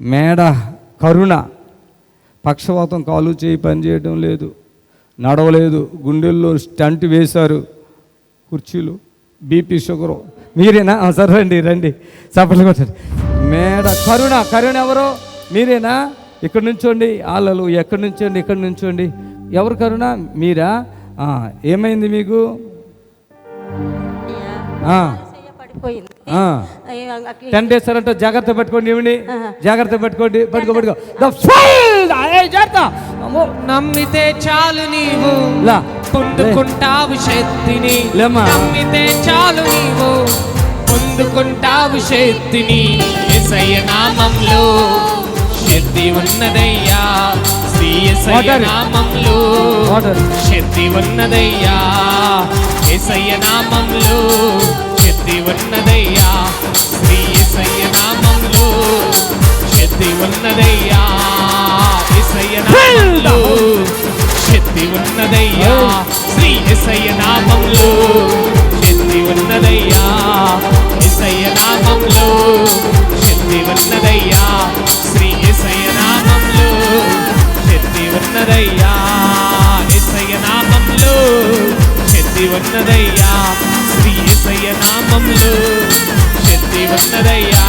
మేడ కరుణ. పక్షవాతం కాలు చేయి పని చేయడం లేదు. నడవలేదు. గుండెల్లో స్టంట్ వేశారు కుర్చీలు. BP sugar. మీరేనా? సరే రండి రండి. చప్పట్లు కొట్టండి మేడ కరుణ. కరుణ ఎవరో? మీరేనా? ఇక్కడ నుంచోండి. ఆలలు ఎక్కడి నుంచోండి ఇక్కడ నుంచోండి. ఎవరు కరుణ? మీరా? ఏమైంది మీకు? పడిపోయింది. టెన్ డేస్ అంటే జాగ్రత్త పెట్టుకోండి ఇవిని జాగ్రత్త పెట్టుకోండి పట్టుకో పట్టుకో. నమ్మితే చాలు నీవు. లా. పొందుకుంటావు శక్తిని. నమ్మితే చాలు నీవు. పొందుకుంటావు శక్తిని. ఎసయ్య నామంలో శక్తి ఉన్నదయ్యా. శ్రీ ఎసయ్య Water. నామంలో. శక్తి ఉన్నదయ్యా. ఎసయ్య నామంలో శ్రీ ఎసయ్య నామంలో శక్తి ఉన్నదయ్యా. ఎసయ్య నామంలో శక్తి ఉన్నదయ్యా. శ్రీ ఎసయ్య నామంలో శక్తి ఉన్నదయ్యా. ఎసయ్య నామంలో శక్తి ఉన్నదయ్యా. శ్రీ ఎసయ్య నామంలో శక్తి ఉన్నదయ్యా.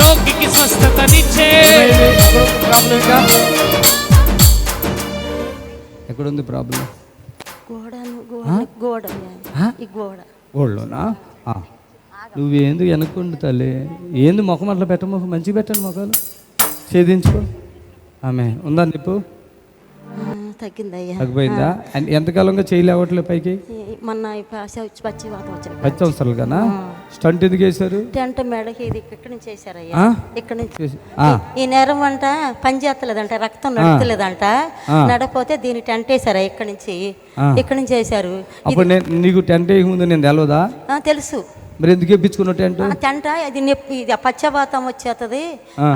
రోగికి స్వస్థతనిచ్చే ఇంకా ఎక్కడుంది ప్రాబ్లం? గోడ గోడ అయ్యా. ఈ గోడ. గోల్డ్లోనా నువ్వు ఎందుకు వెనక్కుండు తల్లి? ఏంది ముఖం అట్లా పెట్ట మంచిగా పెట్టండి ముఖాలు? ఛేదించుకో. ఆమె ఉందా నిప్పు? తగ్గిందయ్యా. తగ్గిపోయిందా? అండ్ ఎంతకాలంగా చేయలేవట్లే పైకి? మొన్న పచ్చి పచ్చి వాత పచ్చి. అవసరాలు కన్నా స్టంట్ ఎందుకు వేశారు టెంట్ మెడకి ఇది ఇక్కడి నుంచి వేసారయ్యా ఆ? ఇక్కడ నుంచి. ఈ నేరం అంట పని చేస్తలేదంట రక్తం నడుతలేదంట. నడపోతే దీని టెంట్ వేసారా ఇక్కడ నుంచి. ఇక్కడ నుంచి వేసారు అప్పుడు నేను నీకు టెంట్ వేయకముందు నేను తెలవదా? తెలుసు. మరి ఎందుకు ఎప్పించుకున్న టెంట్ ఆ టెంట ఇది నొప్పి ఇది పచ్చబాతం వచ్చేస్తుంది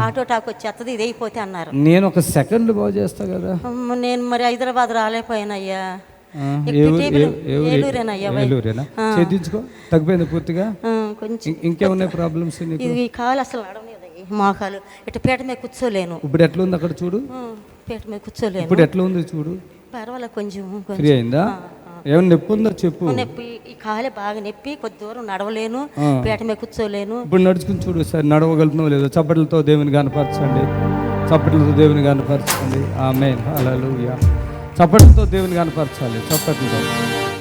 ఆటో టాక్ వచ్చేస్తుంది ఇది అయిపోతే అన్నారు. నేను ఒక సెకండ్ బాగు చేస్తా కదా. నేను మరి హైదరాబాద్ రాలేకపోయానయ్యా. చేయించుకో తగ్గిపోయింది పూర్తిగా? కొంచెం. ఇంకేమున్నాయి ప్రాబ్లమ్స్ ఇది కాలు అసలు నడవలేదయ్యి మోకాలు. ఇటు పీట మీద కూర్చోలేను. ఇప్పుడు ఎట్లా ఉంది అక్కడ చూడు? పీట మీద కూర్చోలేను. ఇప్పుడు ఎట్లా ఉంది చూడు? పర్వాలేదు కొంచెం ఫ్రీ అయిందా? ఏమైనా నొప్పి ఉందో చెప్పు. నొప్పి ఈ కాలే బాగా నొప్పి కొద్ది దూరం నడవలేను. పీట మీద కూర్చోలేను. ఇప్పుడు నడుచుకుని చూడు సార్ నడవగలుగుతున్నావు లేదో చప్పట్లతో దేవుని కనపరచండి చప్పట్లతో దేవుని కనపరచండి ఆమెన్. హల్లెలూయా. చప్పట్లతో దేవుని కనపరచాలి చప్పట్లతో.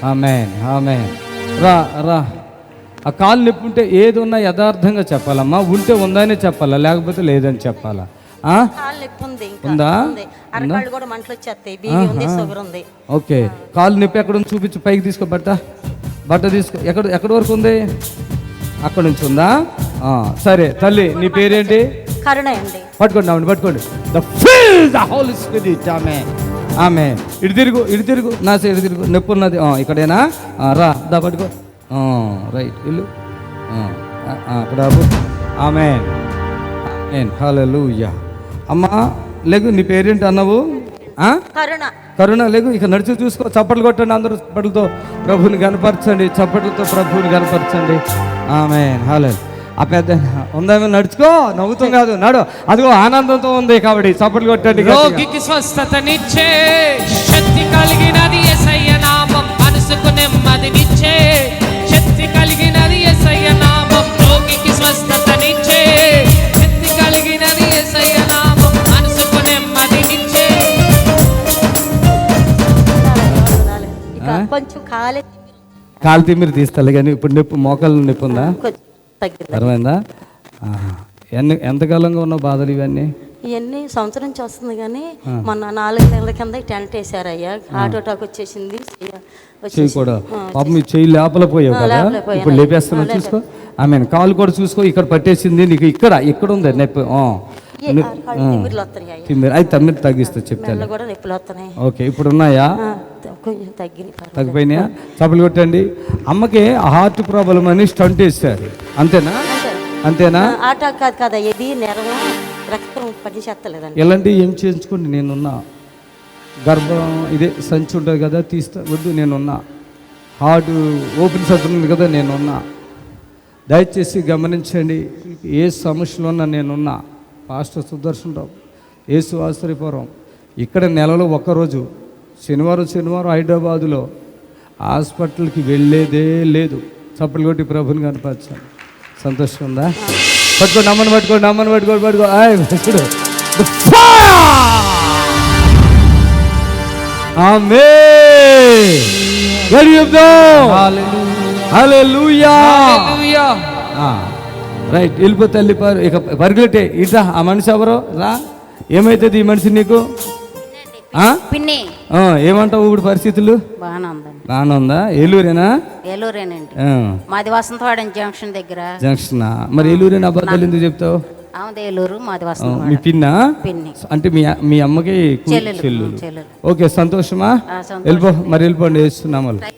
ఆమెన్. ఆమెన్. రా రా. ఆ కాలు నొప్పి ఉంటే ఏది ఉన్నా యథార్థంగా చెప్పాలమ్మా. ఉంటే ఉందనే చెప్పాలా? లేకపోతే లేదని చెప్పాలా? కాలు నొప్పి ఉంది ఇంకా. ఉందా? ఉంది. అరకాళ్ళు కూడా మంటలు వచ్చేస్తాయి బీపీ ఉంది షుగర్ ఉంది. ఓకే. కాలు నొప్పి ఎక్కడ ఉంది చూపించు. పైకి తీసుకో బట్ట బట్ట తీసుకో. ఎక్కడ ఎక్కడి వరకు ఉంది? అక్కడ నుంచి ఉందా? ఆ, సరే. తల్లి నీ పేరేంటి? కరుణ అండి. పట్టుకోండి ఆమెను పట్టుకోండి. The fill the holy spirit ఆమె ఆమె ఇటు తిరుగు ఇటు తిరుగు. నా సైడ్ ఇటు తిరుగు. నొప్పి ఉన్నది. ఆ, ఇక్కడేనా? ఆ, రా దా పట్టుకో. రైట్ ఇల్లు ఆ, ఆ, ఆ, అక్కడ ఆపు. ఆమె హల్లెలూయా అమ్మా లేకు నీ పేరేంటి అన్నావు? ఆ? కరుణ. కరుణ లేకు ఇక నడిచి చూసుకో చప్పట్లు కొట్టండి అందరూ చప్పట్లతో ప్రభుని కనపరచండి చప్పట్లతో ప్రభుని కనపరచండి ఆమె హాలే ఆ పెద్ద ఉందేమో నడుచుకో? నవ్వుతాం కాదు నడు. అదిగో ఆనందంతో ఉంది కాబట్టి చప్పట్లు కొట్టండి. రోగికి స్వస్థతనిచ్చే శక్తి కలిగినది కొంచెం కాలే కాలు తిమ్మిరి తీస్తాలే కానీ ఇప్పుడు నొప్పి మోకాలు నొప్పి ఉందా? అర్థమైందా. ఎన్ని ఎంతకాలంగా ఉన్న బాధలు ఇవన్నీ? ఇవన్నీ సంవత్సరం నుంచి వస్తుంది కానీ మొన్న నాలుగు నెలల కింద టెంట్ వేసారయ్యా. హార్ట్ అటాక్ వచ్చేసింది. చెయ్య కూడా. పాపం ఈ చెయ్యి లేపలేకపోయావు ఆ, కదా. ఇప్పుడు లేపేస్తున్నావు చూసుకో. ఆమె కాలు కూడా చూసుకో ఇక్కడ పట్టేసింది నీకు ఇక్కడ ఇక్కడ ఉంది నొప్పి. అయ్యా. తిమ్మిరి అయితే తమ్మిరి తగ్గిస్తా చెప్తాను ఓకే ఇప్పుడు ఉన్నాయా కొంచెం పర్వాలేదు. తగ్గిపోయినాయా? చప్పలు కొట్టండి. అమ్మకి హార్ట్ ప్రాబ్లం అని స్టంట్ వేస్తారు అంతేనా? అంతే. అంతేనా? ఆ, అటాక్ కాదు కదా ఇది నెరవ? రక్తం పని చేస్తలేదండి. ఎలాంటివి ఏం చేయించుకోండి? నేనున్నా. గర్భం ఇదే సంచి ఉంటుంది కదా తీస్తా వద్దు నేనున్నా. హార్ట్ ఓపెన్ సర్జరీ ఉంది కదా నేనున్నా. దయచేసి గమనించండి ఏ సమస్యలో ఉన్నా నేనున్నా. పాస్టర్ సుదర్శన్ రావు యేసు ఆశ్చర్యపురం ఇక్కడ నెలలో ఒక్కరోజు శనివారం శనివారం హైదరాబాదులో హాస్పిటల్కి వెళ్ళేదే లేదు. చప్పలు కొట్టి ప్రభుని కనపరచాను. సంతోషం ఉందా? పట్టుకో నమ్మని పట్టుకో నమ్మని పట్టుకో పట్టుకో. ఆయ్ చూడు ఆమె రైట్ వెళ్ళిపో తల్లి పారు ఇక పరుగులెట్టే. ఇట్లా ఆ మనిషి ఎవరో? రా. ఏమవుతుంది ఈ మనిషి నీకు? పిన్ని. ఆ, ఏమంటావు ఇప్పుడు పరిస్థితులు? బాగానే ఉందండి బాగానే ఉందా ఏలూరేనా? ఏలూరేనండి. మాది వసంతవాడని జంక్షన్ దగ్గర. జంక్షన్? మరి ఏలూరేనా అబద్ధాలు ఎందుకు చెప్తావు? ఏలూరు మాది మీ పిన్నా? పిన్ని. అంటే మీ మీ అమ్మకి చెల్లెలు. ఓకే సంతోషమా. వెళ్ళిపో మరి వెళ్ళిపోండి వేస్తున్నాము